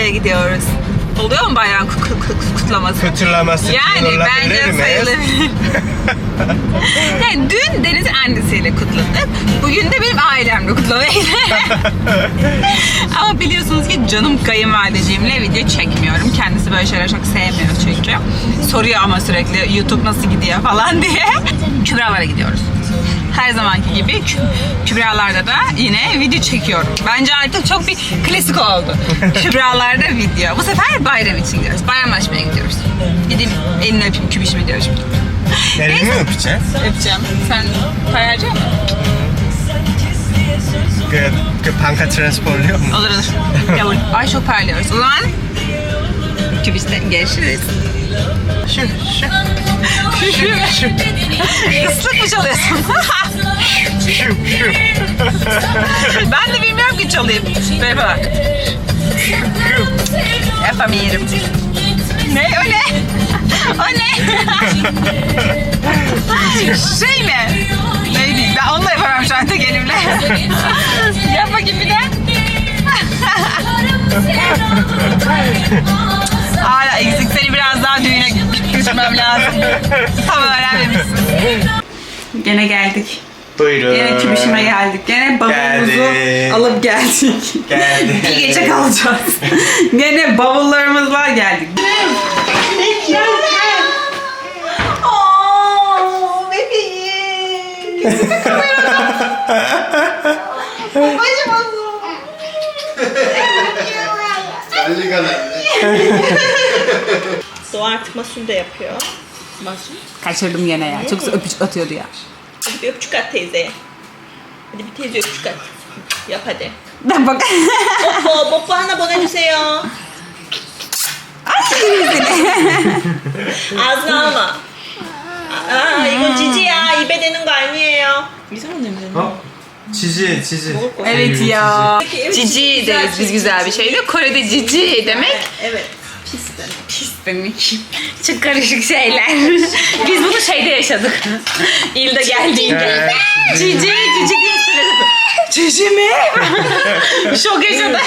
kutlamaya gidiyoruz. Oluyor mu bayram kut- kut- kut- kutlaması? Kutlaması Yani bence sayılabilir yani dün Deniz annesiyle kutladık. Bugün de benim ailemle kutlamaya ama biliyorsunuz ki canım kayınvalideciğimle video çekmiyorum. Kendisi böyle şeyler çok sevmiyor çünkü. Soruyor ama sürekli YouTube nasıl gidiyor falan diye. Kübralara gidiyoruz. Her zamanki gibi Kü- Kübralarda da yine video çekiyorum. Bence artık çok bir klasik oldu. Kübralarda video. Bu sefer bayram için gidiyoruz. Bayramlaşmaya gidiyoruz. Gideyim elini öpeyim kübişimi diyor şimdi. Elini öpeceksin? Öpeceğim. Sen paylaşacak mısın? K- k- Panka transporluyor mu? Olur olur. Buraya. Ay çok parlıyoruz. O zaman kübişte görüşürüz. Şu, şu, Şu, şu, Islık mı çalıyorsun? şu, şu. ben de bilmiyorum ki çalayım. Böyle bak. Yapamıyorum. Ne ne? O ne? şey mi? Neydi? Ben onu da yapamam şu an tek elimle. Yap bakayım bir de. Daha düğüne götürmem lazım. Tam öğrenmemişsin. Gene geldik. Buyurun. Gene kübişime geldik. Gene bavulumuzu Geldik. alıp geldik. Geldik. İki gece kalacağız. Gene bavullarımızla geldik. Aa, bebeğim. Babacım oğlum. Doğa artık masul da yapıyor. Masul. Kaçırdım gene ya. Çok güzel öpücük atıyordu ya. Hadi bir öpücük at teyzeye. Hadi bir teyze öpücük at. Yap hadi. Ben bak. 뽀뽀 뽀뽀 하나 보내주세요. ağzına alma. 아 이건 지지야. 입에 대는 거 아니에요. 이상한 냄새. Hop. Çizi, çizi. Evet ya. Evet, Cici güzel deriz biz şey. güzel bir şeydi. Kore'de cici demek Evet. Pis demek. pis demek. Çok karışık şeyler. Biz bunu şeyde yaşadık. İlde geldiğinde. Cici, cici diye söyledim. Cici mi? Şok yaşadı.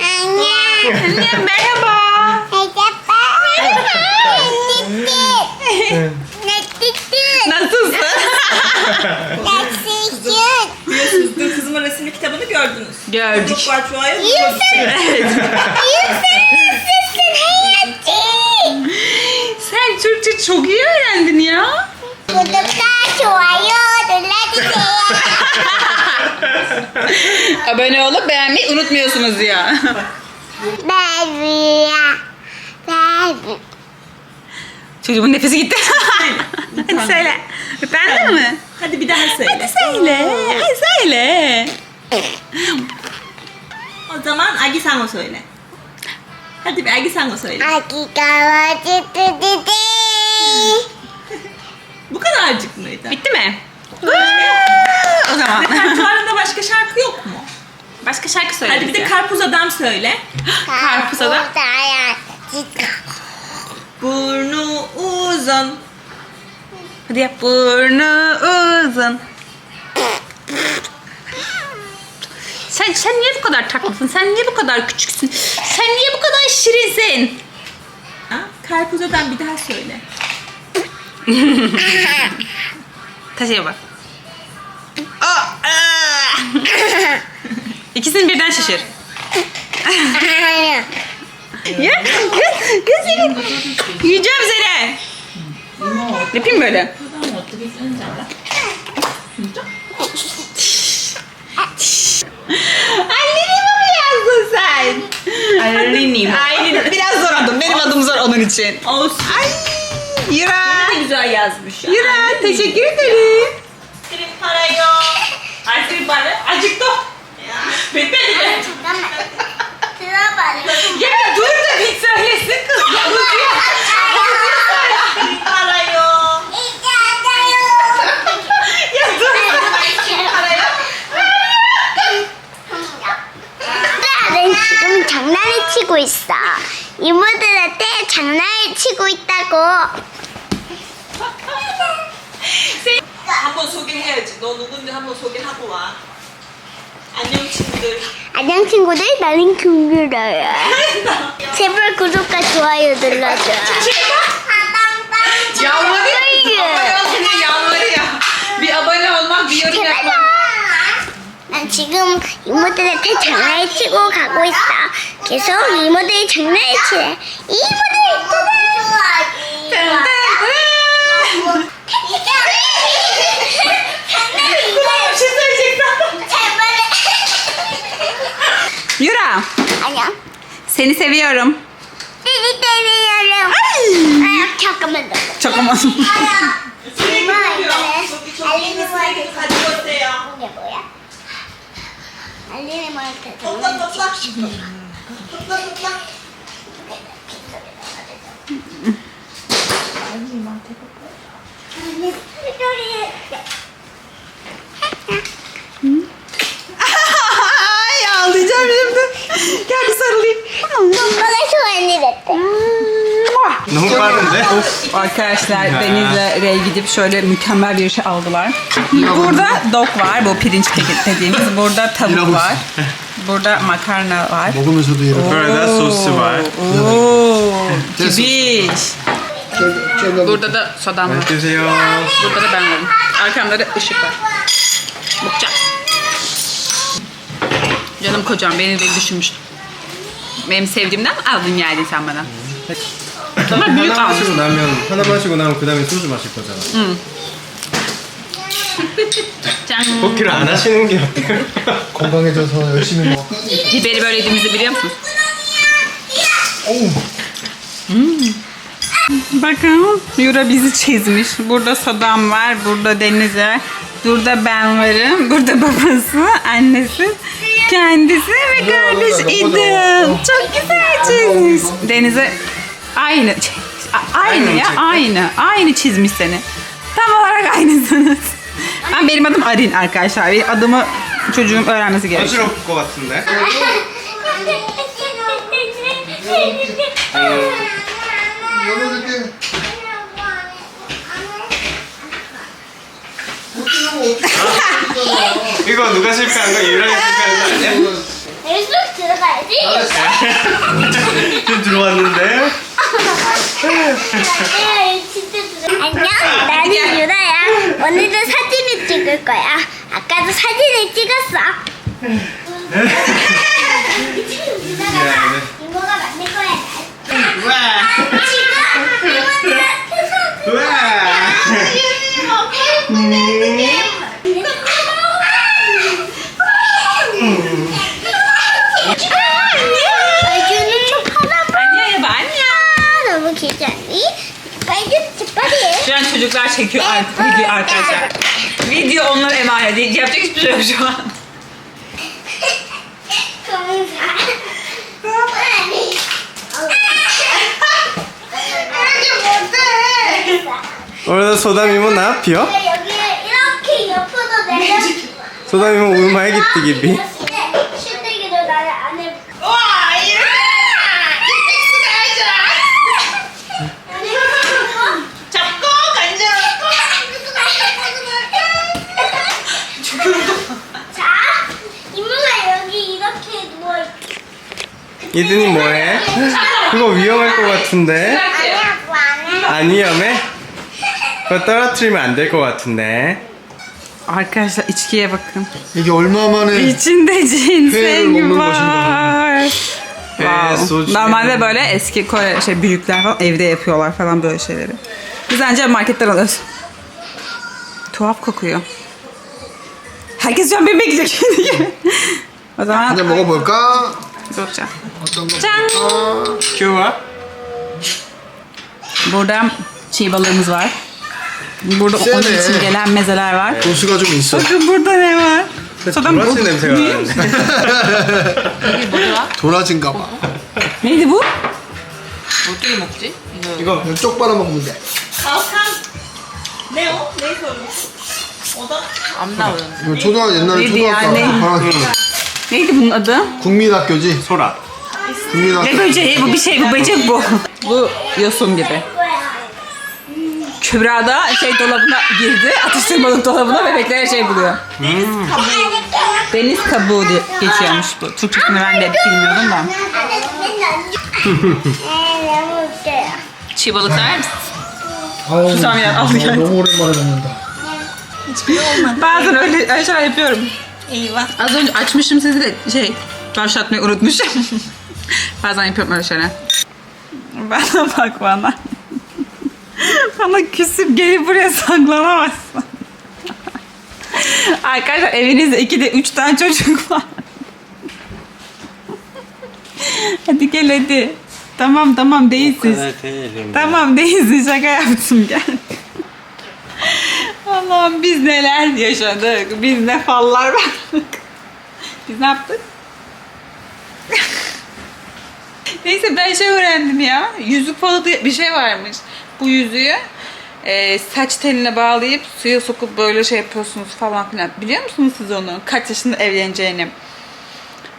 Anne merhaba. Nasılsın? Biliyorsunuz dün kızımın resimli kitabını gördünüz. Gördük. Çok var çoğaya. Sen Türkçe çok iyi öğrendin ya. Abone olup beğenmeyi unutmuyorsunuz ya. Baby. Baby. Çocuğumun nefesi gitti. Hadi söyle. Ben de mi? Hadi bir daha söyle. Hadi söyle. Hadi söyle. o zaman Agi sen o söyle. Hadi bir Ergisango söyle. Akikawa çıtı dedi. Bu kadarcık mıydı? Bitti mi? o zaman. Repertuarında başka şarkı yok mu? Başka şarkı söyle. Hadi bir de. Karpuz Adam söyle. Karpuz adam. Burnu uzun. Hadi yap. Burnu uzun. Sen sen niye bu kadar tatlısın? Sen niye bu kadar küçüksün? Sen niye bu kadar şirinsin? Ha? Karpuz adam bir daha söyle. Taşıya bak. Aa. İkisini birden şişir. Ya kız, kız seni. Yiyeceğim seni. Yapayım böyle. Anneni onun için. Olsun. Ay. Yura. Ne güzel yazmış. Yura. Teşekkür ederim. Senin para yok. Ay senin para. Acıktı. Bitmedi mi? Ya dur da bir söylesin kız. Ya unutuyor. Senin para yok. Ya dur. Para yok. 나는 지금 장난을 치고 있어. 이모들한테 장난을 치고 있다고. 한번 소개해야지. 너 누군지 한번 소개하고 와. 안녕 친구들. 안녕 친구들 나는 김규라야 제발 구독과 좋아요 눌러줘. Bir abone olmak, bir yorum yapmak. 난 지금 이모들한테 장난을 치고 가고 있어 계속 이모들이 장난을 치래 이모들 있잖아 Yura, 안녕 seni seviyorum. 띠리 때리려고 아 잠깐만 ama. 쓰레기 엄마. 이거는 저기 있는 쓰레기 가지고 오세요. 이게 뭐야? Annem markette. Topla topla. topla topla. Ay ağlayacağım şimdi. Gel bir sarılayım. Bana şu anne vetti. Normalde. Arkadaşlar Deniz'le Ray gidip şöyle mükemmel bir şey aldılar. Burada dok var bu pirinç kekik dediğimiz. Burada tavuk var. Burada makarna var. Bugün özür duyuyorum. Burada sosu var. Oo, Kibiş. Burada da sodam var. Burada da ben varım. Arkamda da ışık var. Bukça. Canım kocam beni de düşünmüştüm. Benim sevdiğimden aldın yani sen bana. Sana büyük 하나 almışsın. 마시고 나면 하나 마시고 나면 그 다음에 소주 마실 거잖아. Can. 복귀를 안 하시는 게 어때요? 건강해져서 열심히 먹어. Biberi böyle yediğimizi biliyor musunuz? 어우, Bakın Yura bizi çizmiş. Burada Sadam var, burada Deniz'e, burada ben varım, burada babası, annesi, kendisi ve kardeş İdil. Çok güzel çizmiş. Deniz'e aynı, a- aynı Aynı mı ya, çekti? aynı, aynı çizmiş seni. Tam olarak aynısınız. Ben benim adım Arin arkadaşlar. Benim adımı çocuğum öğrenmesi gerekiyor. 어지러울 것 같은데? 열어줄게. 이거 누가 실패한 거? 유랑이 실패한 거 아니야? 여기서 들어가야지. 지금 들어왔는데? 안녕, 나는 유라야. 오늘도 사진을 찍을 거야. 아까도 사진을 찍었어. 미안해. 이모가 만들 거야. 와! arkadaşlar çekiyor artık video arkadaşlar. Video onlara emanet. Yapacak hiçbir şey yok şu an. Orada soda mimo ne yapıyor? Soda mimo uyumaya gitti gibi. 이든이 뭐해? 그거 위험할 것 같은데? 아니야, 뭐안 해. 안 위험해? 그거 떨어뜨리면 안 될 것 같은데? Arkadaşlar içkiye bakın. 이게 얼마 만에 İçinde Peynir ginseng 먹는 var. Ee, Wow. sonuç- Normalde böyle eski Kore şey büyükler falan evde yapıyorlar falan böyle şeyleri. Biz ancak marketten alıyoruz. Tuhaf kokuyor. Herkes şu an beni bekliyor kendi gibi. O zaman 한잔 먹어볼까? 이거 짠. 짠! 좋아. Burada çiğbalığımız var. Burada Sen onun ne? için gelen mezeler var. 도수가 좀 있어. Bakın burada ne var? Sodan bu. 도라지 냄새가 나는데 이게 뭐더라? 도라진가 봐. Neydi bu? 어떻게 먹지? 이거 이거 그냥 쪽 빨아먹으면 돼. 안 나오는데. 이거 초등학 옛날에 Neydi 초등학교 ya? Ne? 아, Neydi bunun adı? 국민학교지? 소라. 국민학교. Ne böceği? Bu bir şey, bu böcek bu. Bu yosun gibi. Kübra da şey dolabına girdi. Atıştırmalık dolabına bebeklere şey buluyor. Deniz kabuğu diye geçiyormuş bu. Türkçesini ben de bilmiyordum da. 너무 웃겨요. Çiğ balık sever misin? 아우, Susam이랑 아, 아우, 야. 너무 오랜만에 먹는다. Bazen öyle, öyle şeyler yapıyorum. Eyvah. Az önce açmışım sizi de şey başlatmayı unutmuşum. Bazen yapıyorum öyle şeyler. Bana bak bana. bana küsüp gelip buraya saklanamazsın. Arkadaşlar evinizde iki de üç tane çocuk var. hadi gel hadi. Tamam tamam değilsin. Tamam değilsin şaka yaptım gel. Allah'ım biz neler yaşadık. Biz ne fallar verdik. Biz ne yaptık? Neyse ben şey öğrendim ya. Yüzük falı bir şey varmış. Bu yüzüğü e, saç teline bağlayıp suya sokup böyle şey yapıyorsunuz falan filan. Biliyor musunuz siz onu? Kaç yaşında evleneceğini.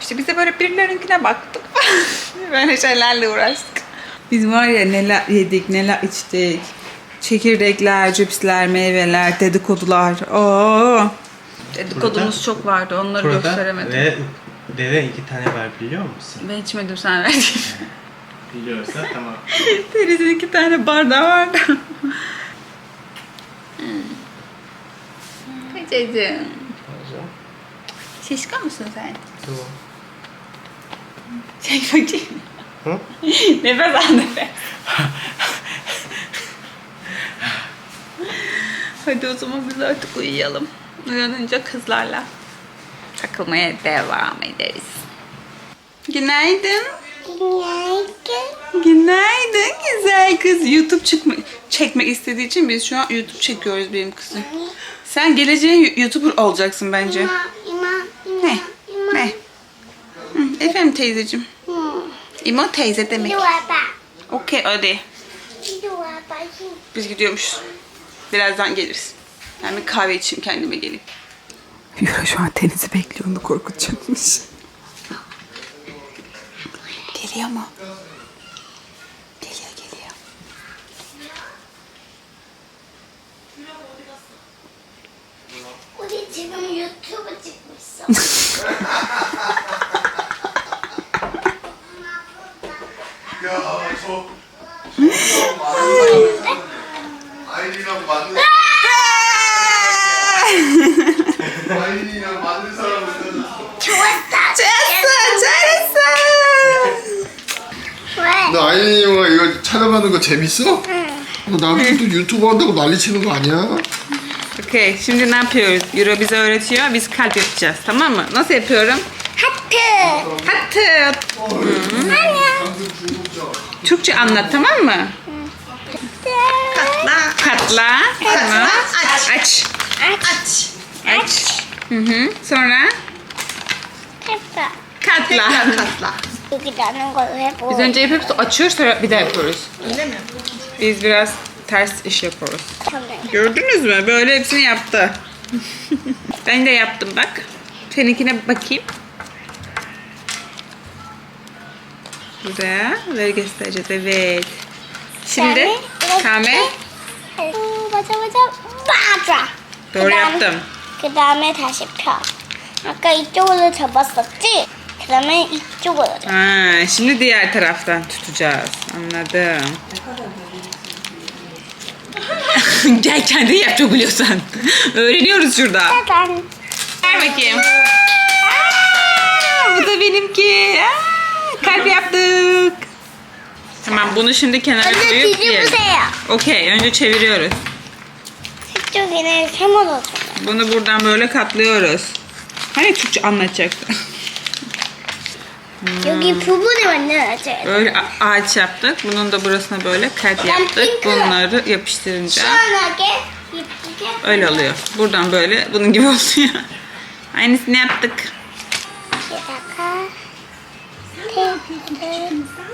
İşte biz de böyle birilerinkine baktık. böyle şeylerle uğraştık. Biz var ya neler yedik, neler içtik. Çekirdekler, cipsler, meyveler, dedikodular. Oo. Dedikodumuz çok vardı. Onları gösteremedim. ve deve iki tane var biliyor musun? Ben içmedim sen verdin. Biliyorsa tamam. Deniz'in iki tane bardağı vardı. Kocacığım. Şişko musun sen? Tamam. Çek bakayım. Hı? nefes al nefes. Hadi o zaman biz artık uyuyalım. Uyanınca kızlarla takılmaya devam ederiz. Günaydın. Günaydın. Günaydın güzel kız. YouTube çıkma, çekmek istediği için biz şu an YouTube çekiyoruz benim kızım. Sen geleceğin YouTuber olacaksın bence. İma, ima, ne? İma. Ne? Hı, efendim teyzeciğim. Hı. İma teyze demek. Okey hadi. Biz gidiyormuşuz. Birazdan geliriz. Ben bir kahve içeyim kendime geleyim. Yura şu an Deniz'i bekliyor. Onu korkutacakmış. Geliyor mu? Geliyor geliyor. 우리 지금 유튜브 찍고 있어. 야, 저. 아이리랑 맞는 아이리랑 맞는 사람을 찾았어. 좋았어. 잘했어 잘했어. 왜? 나 아이리 형아 이거 촬영하는 거 재밌어? 응. 나도 또 유튜브 한다고 난리 치는 거 아니야? Okey şimdi ne yapıyoruz? Euro bize öğretiyor. Biz kalp yapacağız tamam mı? Nasıl yapıyorum? 하트. Hattı. Türkçe anlat tamam mı? Katla. Tamam. Aç. Aç. Aç. Aç. Hı hı. Sonra? Katla. Katla. Katla. Biz önce hep açıyoruz sonra bir daha yapıyoruz. Öyle mi? Biz biraz ters iş yapıyoruz. Gördünüz mü? Böyle hepsini yaptı. ben de yaptım bak. Seninkine bakayım. Buraya. Böyle göstereceğiz. Evet. Şimdi Kame. 오, 맞아 맞아. 맞아. doğru 그다음- yaptım. 그 다음에 다시 펴. 아까 이쪽으로 접었었지? 그 다음에 이쪽으로 접. Ha, şimdi diğer taraftan tutacağız. Anladım. Gel kendi yap çok biliyorsan. Öğreniyoruz şurada. 짜잔. Ver bakayım. Aa, bu da benimki. Aa, kalp yaptık. Tamam bunu şimdi kenara 먼저 koyup yiyelim. 뒤집으세요. Okey önce çeviriyoruz. 이쪽에는 세모로 줘. Bunu buradan böyle katlıyoruz. Hani Türkçe anlatacaktı. 여기 부분을 만들어줘야 돼. Böyle a- ağaç yaptık. Bunun da burasına böyle kalp yaptık. pink. Bunları yapıştırınca 시원하게 예쁘게. öyle oluyor. Buradan böyle bunun gibi oluyor. Aynısını yaptık. 여기다가 테이프.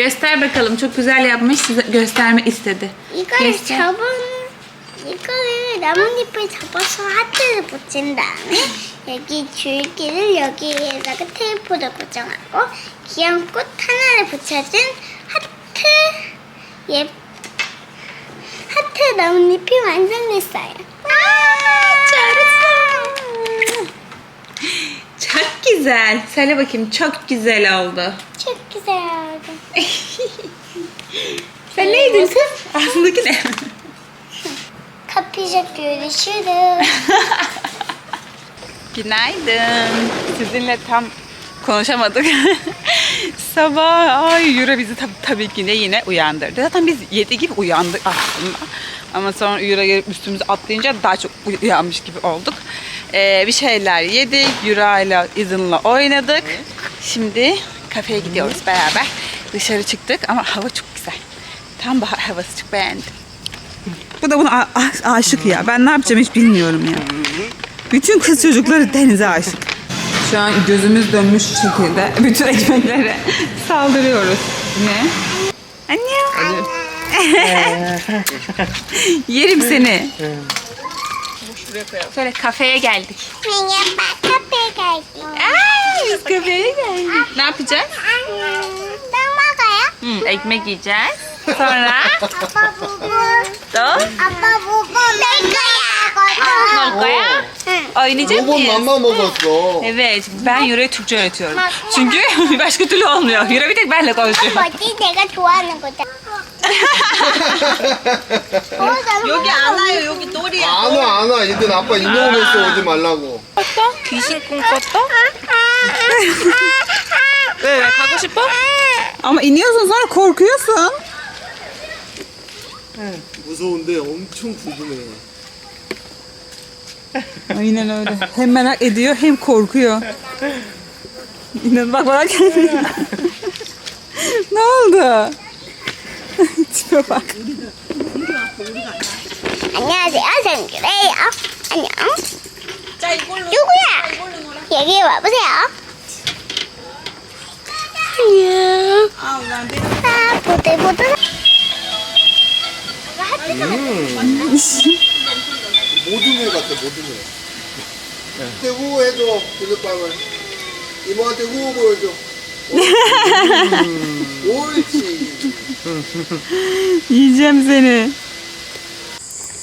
Göster bakalım. Çok güzel yapmış. Size gösterme istedi. 이걸 Göster. 접은 이거를 나뭇잎을 접어서 하트를 붙인 다음에 여기 줄기를 여기에다가 테이프로 고정하고 귀여운 꽃 하나를 붙여준 하트 예 하트 나뭇잎이 완성됐어요. 와 잘했어. Çok güzel. Söyle bakayım çok güzel oldu. Çok güzel oldu. Sen neydin kız? Aslındaki ne? Kapıyacak görüşürüz. Günaydın. Sizinle tam konuşamadık. Sabah ay Yura bizi tab- tabii ki de yine uyandırdı. Zaten biz 7 gibi uyandık aslında. Ama sonra Yura gelip üstümüze atlayınca daha çok uyanmış gibi olduk. Ee, bir şeyler yedik. Yura ile İzin'le oynadık. Şimdi kafeye gidiyoruz beraber. Dışarı çıktık ama hava çok güzel. Tam bahar havası çok beğendim. Bu da buna a- a- aşık ya. Ben ne yapacağım hiç bilmiyorum ya. Bütün kız çocukları denize aşık. Şu an gözümüz dönmüş şekilde bütün ekmeklere saldırıyoruz. Ne? Anne. Yerim seni. Buraya koyalım. Şöyle kafeye geldik. Merhaba kafeye geldik. Ay, biz kafeye geldik. Ne yapacağız? Damakaya. Hmm, ekmek yiyeceğiz. Sonra? Abba bubu. Abba bubu. Mekaya. Mekaya. Oynayacak mıyız? Robon mama babası. Evet, ben Yüre'ye Türkçe öğretiyorum. Çünkü başka türlü olmuyor. Yüre bir tek benle konuşuyor. Ama biz de çok. 여기 안 와요. 여기 놀이야. 안 와, 안 와. 얘들 아빠 인형 했어 오지 말라고. 귀신 꿈꿨다? 왜, 왜 가고 싶어? Ama iniyorsun sonra korkuyorsun. 무서운데 엄청 궁금해. Aynen öyle. Hem merak ediyor hem korkuyor. İnan bak bak. ne oldu? Bak. 안녕하세요. 저는 그래요. 안녕. 자 이걸로. 누구야? 여기 와보세요. 안녕. 아, 보들보들. 모둠회 같아 모둠회. 이때 후 해줘 비눗방울. 이모한테 후 보여줘. 음, Yiyeceğim seni.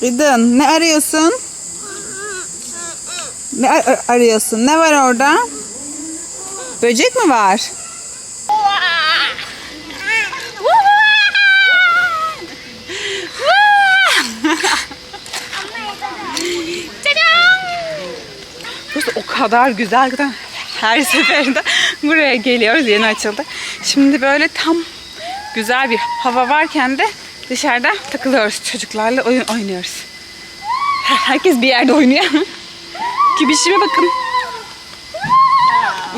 Ridin ne arıyorsun? Ne ar- arıyorsun? Ne var orada? Böcek mi var? Burası o kadar güzel her seferinde buraya geliyoruz yeni açıldı. Şimdi böyle tam güzel bir hava varken de dışarıda takılıyoruz çocuklarla oyun oynuyoruz. Her- Herkes bir yerde oynuyor. Kibişime bakın.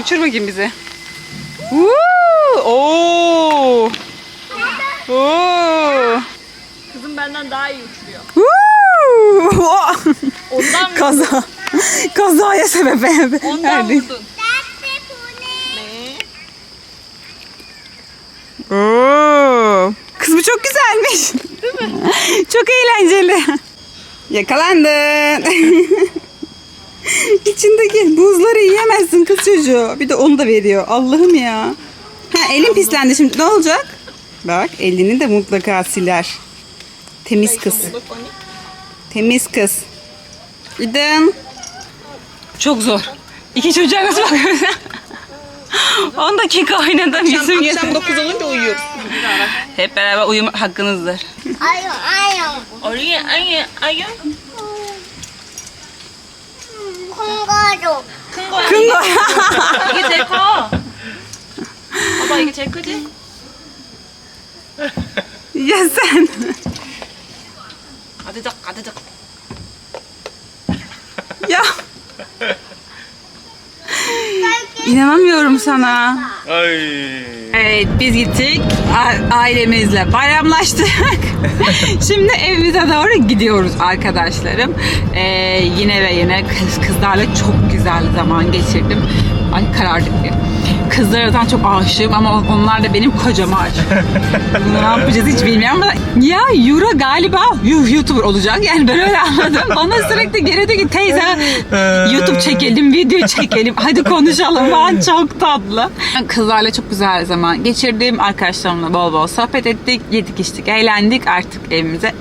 Uçur bakayım bizi. Woo! Oo! Oo! kızım benden daha iyi uçuruyor. Woo! Ondan Kaza. Kazaya sebep ondan vurdun. Oo. Kız bu çok güzelmiş. çok eğlenceli. Yakalandın. İçindeki buzları yiyemezsin kız çocuğu. Bir de onu da veriyor. Allah'ım ya. Ha elin pislendi şimdi ne olacak? Bak elini de mutlaka siler. Temiz kız. Temiz kız. Gidin. Çok zor. İki çocuğa nasıl bakıyorsun? 10 dakika oynadım yüzüm Akşam yedim. 9 olunca uyuyoruz. Hep beraber uyuma hakkınızdır. 아유, 아유. 어리 아유 아유 큰 거로. 큰 거야. 큰 거야. 이게 제일 커. 봐봐 이게 제일 크지? ya sen. 아드작 아드작. İnanamıyorum sana. Ay. Evet biz gittik ailemizle bayramlaştık. Şimdi evimize doğru gidiyoruz arkadaşlarım. Ee, yine ve yine kız kızlarla çok güzel zaman geçirdim. Ay karardık diye. Kızlara zaten çok aşığım ama on- onlar da benim kocama aşık. ne yapacağız hiç bilmiyorum ama ya Euro galiba YouTuber olacak. Yani ben öyle anladım. Bana sürekli geri diyor ki teyze YouTube çekelim, video çekelim. Hadi konuşalım falan çok tatlı. Kızlarla çok güzel zaman geçirdim. Arkadaşlarımla bol bol sohbet ettik. Yedik içtik, eğlendik. Artık evimize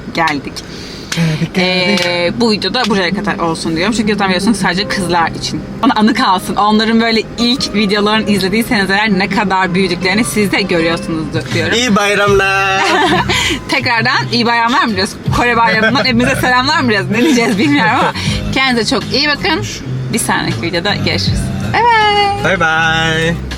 geldik. Ee, bu videoda buraya kadar olsun diyorum. Çünkü zaten biliyorsunuz sadece kızlar için. Bana anı kalsın. Onların böyle ilk videolarını izlediyseniz eğer ne kadar büyüdüklerini siz de görüyorsunuzdur diyorum. İyi bayramlar. Tekrardan iyi bayramlar mı diyoruz? Kore bayramından hepimize selamlar mı diyoruz? Ne diyeceğiz bilmiyorum ama kendinize çok iyi bakın. Bir sonraki videoda görüşürüz. Bye bye. bye bye.